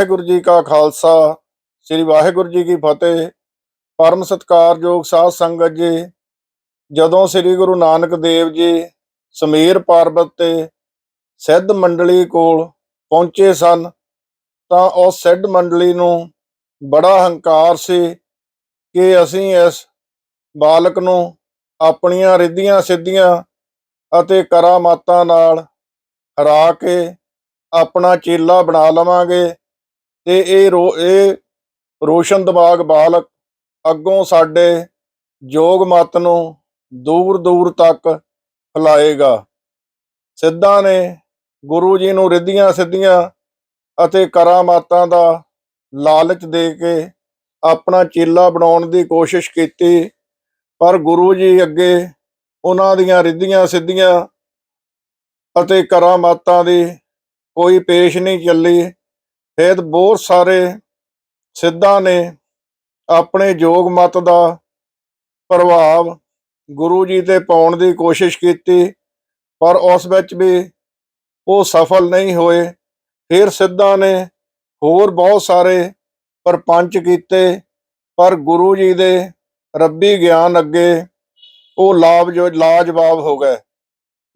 ਵਾਹਿਗੁਰੂ ਜੀ ਕਾ ਖਾਲਸਾ, ਸ੍ਰੀ ਵਾਹਿਗੁਰੂ ਜੀ ਕੀ ਫਤਿਹ। ਪਰਮ ਸਤਿਕਾਰਯੋਗ ਸਾਧ ਸੰਗਤ ਜੀ, ਜਦੋਂ ਸ੍ਰੀ ਗੁਰੂ ਨਾਨਕ ਦੇਵ ਜੀ ਸਮੀਰ ਪਰਬਤ ਤੇ ਸਿੱਧ ਮੰਡਲੀ ਕੋਲ ਪਹੁੰਚੇ ਸਨ, ਤਾਂ ਉਸ ਸਿੱਧ ਮੰਡਲੀ ਨੂੰ ਬੜਾ ਹੰਕਾਰ ਸੀ ਕਿ ਅਸੀਂ ਇਸ ਬਾਲਕ ਨੂੰ ਆਪਣੀਆਂ ਰਿੱਧੀਆਂ ਸਿੱਧੀਆਂ ਅਤੇ ਕਰਾਮਾਤਾਂ ਨਾਲ ਹਰਾ ਕੇ ਆਪਣਾ ਚੇਲਾ ਬਣਾ ਲਵਾਂਗੇ। ਤੇ ਇਹ ਰੋ, ਇਹ ਰੋਸ਼ਨ ਦਿਮਾਗ ਬਾਲਕ ਅੱਗੋਂ ਸਾਡੇ ਜੋਗ ਮਤ ਨੂੰ ਦੂਰ ਦੂਰ ਤੱਕ ਫੈਲਾਏਗਾ। ਸਿੱਧਾਂ ਨੇ ਗੁਰੂ ਜੀ ਨੂੰ ਰਿੱਧੀਆਂ ਸਿੱਧੀਆਂ ਅਤੇ ਕਰਾਮਾਤਾਂ ਦਾ ਲਾਲਚ ਦੇ ਕੇ ਆਪਣਾ ਚੇਲਾ ਬਣਾਉਣ ਦੀ ਕੋਸ਼ਿਸ਼ ਕੀਤੀ, ਪਰ ਗੁਰੂ ਜੀ ਅੱਗੇ ਉਹਨਾਂ ਦੀਆਂ ਰਿੱਧੀਆਂ ਸਿੱਧੀਆਂ ਅਤੇ ਕਰਾਮਾਤਾਂ ਦੀ ਕੋਈ ਪੇਸ਼ ਨਹੀਂ ਚੱਲੀ। ਫਿਰ ਬਹੁਤ ਸਾਰੇ ਸਿੱਧਾਂ ਨੇ ਆਪਣੇ ਯੋਗ ਮਤ ਦਾ ਪ੍ਰਭਾਵ ਗੁਰੂ ਜੀ ਤੇ ਪਾਉਣ ਦੀ ਕੋਸ਼ਿਸ਼ ਕੀਤੀ, ਪਰ ਉਸ ਵਿੱਚ ਵੀ ਉਹ ਸਫਲ ਨਹੀਂ ਹੋਏ। ਫਿਰ ਸਿੱਧਾਂ ਨੇ ਹੋਰ ਬਹੁਤ ਸਾਰੇ ਪਰਪੰਚ ਕੀਤੇ, ਪਰ ਗੁਰੂ ਜੀ ਦੇ ਰੱਬੀ ਗਿਆਨ ਅੱਗੇ ਉਹ ਲਾਭ ਜੋ ਲਾਜਵਾਬ ਹੋ ਗਏ।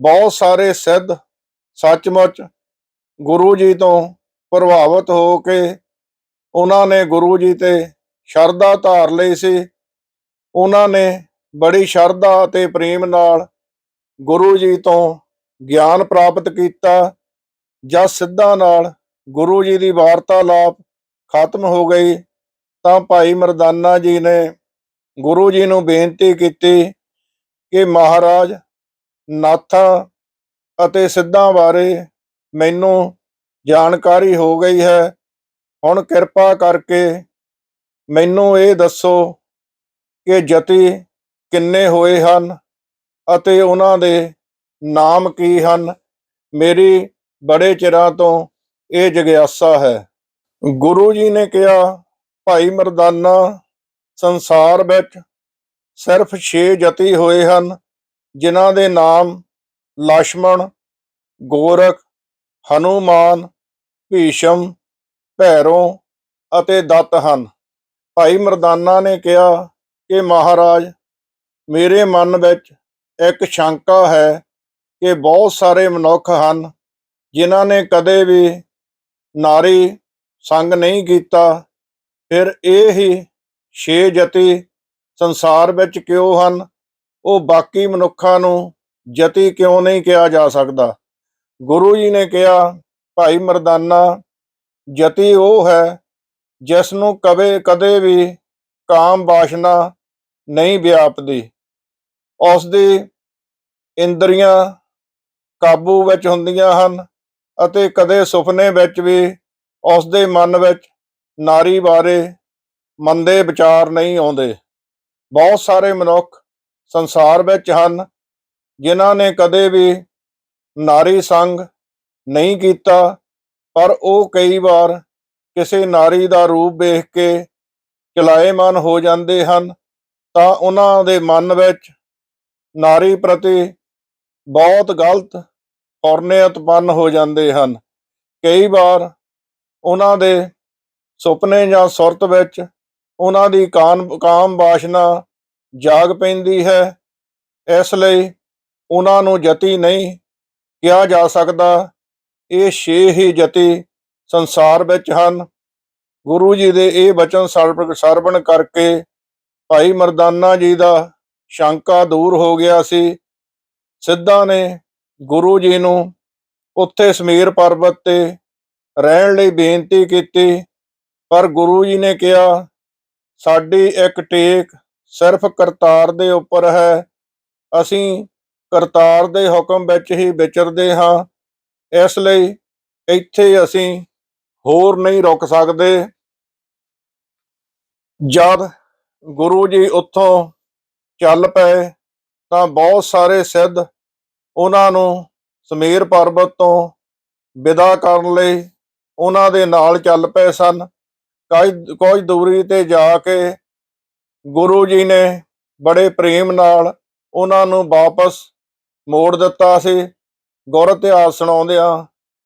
ਬਹੁਤ ਸਾਰੇ ਸਿੱਧ ਸੱਚਮੁੱਚ ਗੁਰੂ ਜੀ ਤੋਂ ਪ੍ਰਭਾਵਿਤ ਹੋ ਕੇ ਉਹਨਾਂ ਨੇ ਗੁਰੂ ਜੀ ਤੇ ਸ਼ਰਧਾ ਧਾਰ ਲਈ ਸੀ। ਉਹਨਾਂ ਨੇ ਬੜੀ ਸ਼ਰਧਾ ਅਤੇ ਪ੍ਰੇਮ ਨਾਲ ਗੁਰੂ ਜੀ ਤੋਂ ਗਿਆਨ ਪ੍ਰਾਪਤ ਕੀਤਾ। ਜਾਂ ਸਿੱਧਾਂ ਨਾਲ ਗੁਰੂ ਜੀ ਦੀ ਵਾਰਤਾਲਾਪ ਖਤਮ ਹੋ ਗਈ ਤਾਂ ਭਾਈ ਮਰਦਾਨਾ ਜੀ ਨੇ ਗੁਰੂ ਜੀ ਨੂੰ ਬੇਨਤੀ ਕੀਤੀ ਕਿ ਮਹਾਰਾਜ, ਨਾਥਾਂ ਅਤੇ ਸਿੱਧਾਂ ਬਾਰੇ ਮੈਨੂੰ ਜਾਣਕਾਰੀ ਹੋ ਗਈ ਹੈ। ਹੁਣ ਕਿਰਪਾ ਕਰਕੇ ਮੈਨੂੰ ਇਹ ਦੱਸੋ ਕਿ ਜਤੀ ਕਿੰਨੇ ਹੋਏ ਹਨ ਅਤੇ ਉਹਨਾਂ ਦੇ ਨਾਮ ਕੀ ਹਨ। ਮੇਰੀ ਬੜੇ ਚਿਰਾਂ ਤੋਂ ਇਹ ਜਗਿਆਸਾ ਹੈ। ਗੁਰੂ ਜੀ ਨੇ ਕਿਹਾ, ਭਾਈ ਮਰਦਾਨਾ, ਸੰਸਾਰ ਵਿੱਚ ਸਿਰਫ 6 ਜਤੀ ਹੋਏ ਹਨ, ਜਿਨ੍ਹਾਂ ਦੇ ਨਾਮ ਲక్ష్మణ ਗੋਰਖ, ਹਨੂਮਾਨ ਭੀਸ਼ਮ, ਭੈਰੋਂ ਅਤੇ ਦੱਤ ਹਨ। ਭਾਈ ਮਰਦਾਨਾ ਨੇ ਕਿਹਾ ਕਿ ਮਹਾਰਾਜ, ਮੇਰੇ ਮਨ ਵਿੱਚ ਇੱਕ ਸ਼ੰਕਾ ਹੈ ਕਿ ਬਹੁਤ ਸਾਰੇ ਮਨੁੱਖ ਹਨ ਜਿਨ੍ਹਾਂ ਨੇ ਕਦੇ ਵੀ ਨਾਰੀ ਸੰਗ ਨਹੀਂ ਕੀਤਾ। ਫਿਰ ਇਹ ਹੀ ਛੇ ਜਤੀ ਸੰਸਾਰ ਵਿੱਚ ਕਿਉਂ ਹਨ? ਉਹ ਬਾਕੀ ਮਨੁੱਖਾਂ ਨੂੰ ਜਤੀ ਕਿਉਂ ਨਹੀਂ ਕਿਹਾ ਜਾ ਸਕਦਾ? ਗੁਰੂ ਜੀ ਨੇ ਕਿਹਾ ਭਾਈ ਮਰਦਾਨਾ, ਜਤੀ ਉਹ ਹੈ ਜਿਸ ਨੂੰ ਕਵੇ ਕਦੇ ਵੀ ਕਾਮ ਬਾਸ਼ਨਾ ਨਹੀਂ ਵਿਆਪਦੀ। ਉਸ ਦੀ ਇੰਦਰੀਆਂ ਕਾਬੂ ਵਿੱਚ ਹੁੰਦੀਆਂ ਹਨ ਅਤੇ ਕਦੇ ਸੁਪਨੇ ਵਿੱਚ ਵੀ ਉਸ ਦੇ ਮਨ ਵਿੱਚ ਨਾਰੀ ਬਾਰੇ ਮੰਦੇ ਵਿਚਾਰ ਨਹੀਂ ਆਉਂਦੇ। ਬਹੁਤ ਸਾਰੇ ਮਨੁੱਖ ਸੰਸਾਰ ਵਿੱਚ ਹਨ ਜਿਨ੍ਹਾਂ ਨੇ ਕਦੇ ਵੀ ਨਾਰੀ ਸੰਗ ਨਹੀਂ ਕੀਤਾ, ਪਰ ਉਹ ਕਈ ਵਾਰ ਕਿਸੇ ਨਾਰੀ ਦਾ ਰੂਪ ਵੇਖ ਕੇ ਚਲਾਏਮਨ ਹੋ ਜਾਂਦੇ ਹਨ, ਤਾਂ ਉਹਨਾਂ ਦੇ ਮਨ ਵਿੱਚ ਨਾਰੀ ਪ੍ਰਤੀ ਬਹੁਤ ਗਲਤ ਫੌਰਨੇ ਉਤਪੰਨ ਹੋ ਜਾਂਦੇ ਹਨ। ਕਈ ਵਾਰ ਉਹਨਾਂ ਦੇ ਸੁਪਨੇ ਜਾਂ ਸੁਰਤ ਵਿੱਚ ਉਹਨਾਂ ਦੀ ਕਾਨ ਕਾਮ ਬਾਸ਼ਨਾ ਜਾਗ ਪੈਂਦੀ ਹੈ, ਇਸ ਲਈ ਉਹਨਾਂ ਨੂੰ ਜਤੀ ਨਹੀਂ ਕਿਹਾ ਜਾ ਸਕਦਾ। ਇਹ ਛੇ ਹੀ ਜਤੀ ਸੰਸਾਰ ਵਿੱਚ ਹਨ। ਗੁਰੂ ਜੀ ਦੇ ਇਹ ਬਚਨ ਸਰਵ- ਸਰਵਣ ਕਰਕੇ ਭਾਈ ਮਰਦਾਨਾ ਜੀ ਦਾ ਸ਼ੰਕਾ ਦੂਰ ਹੋ ਗਿਆ ਸੀ। ਸਿੱਧਾ ਨੇ ਗੁਰੂ ਜੀ ਨੂੰ ਉੱਥੇ ਸਮੀਰ ਪਰਬਤ ਤੇ ਰਹਿਣ ਲਈ ਬੇਨਤੀ ਕੀਤੀ, ਪਰ ਗੁਰੂ ਜੀ ਨੇ ਕਿਹਾ, ਸਾਡੀ ਇੱਕ ਟੇਕ ਸਿਰਫ ਕਰਤਾਰ ਦੇ ਉੱਪਰ ਹੈ। ਅਸੀਂ ਕਰਤਾਰ ਦੇ ਹੁਕਮ ਵਿੱਚ ਹੀ ਵਿਚਰਦੇ ਹਾਂ। ਇਸ ਲਈ ਇੱਥੇ ਅਸੀਂ ਹੋਰ ਨਹੀਂ ਰੁਕ ਸਕਦੇ। ਜਦ ਗੁਰੂ ਜੀ ਉੱਥੋਂ ਚੱਲ ਪਏ ਤਾਂ ਬਹੁਤ ਸਾਰੇ ਸਿੱਧ ਉਹਨਾਂ ਨੂੰ ਸਮੇਰ ਪਰਬਤ ਤੋਂ ਵਿਦਾ ਕਰਨ ਲਈ ਉਹਨਾਂ ਦੇ ਨਾਲ ਚੱਲ ਪਏ ਸਨ। ਕੁਝ ਕੁਝ ਦੂਰੀ ਤੇ ਜਾ ਕੇ ਗੁਰੂ ਜੀ ਨੇ ਬੜੇ ਪ੍ਰੇਮ ਨਾਲ ਉਹਨਾਂ ਨੂੰ ਵਾਪਸ ਮੋੜ ਦਿੱਤਾ ਸੀ। ਗੁਰ ਇਤਿਹਾਸ ਸੁਣਾਉਂਦਿਆਂ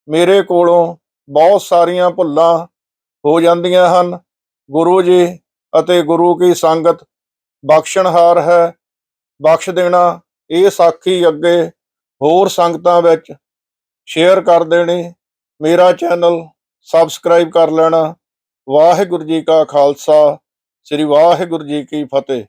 ਮੇਰੇ ਕੋਲੋਂ ਬਹੁਤ ਸਾਰੀਆਂ ਭੁੱਲਾਂ ਹੋ ਜਾਂਦੀਆਂ ਹਨ। ਗੁਰੂ ਜੀ ਅਤੇ ਗੁਰੂ ਕੀ ਸੰਗਤ ਬਖਸ਼ਣਹਾਰ ਹੈ। ਬਖਸ਼ ਦੇਣਾ ਇਹ ਸਾਖੀ ਅੱਗੇ ਹੋਰ ਸੰਗਤਾਂ ਵਿੱਚ ਸ਼ੇਅਰ ਕਰ ਦੇਣੀ। ਮੇਰਾ ਚੈਨਲ ਸਬਸਕ੍ਰਾਈਬ ਕਰ ਲੈਣਾ। ਵਾਹਿਗੁਰੂ ਜੀ ਕਾ ਖਾਲਸਾ, ਸ੍ਰੀ ਵਾਹਿਗੁਰੂ ਜੀ ਕੀ ਫਤਿਹ।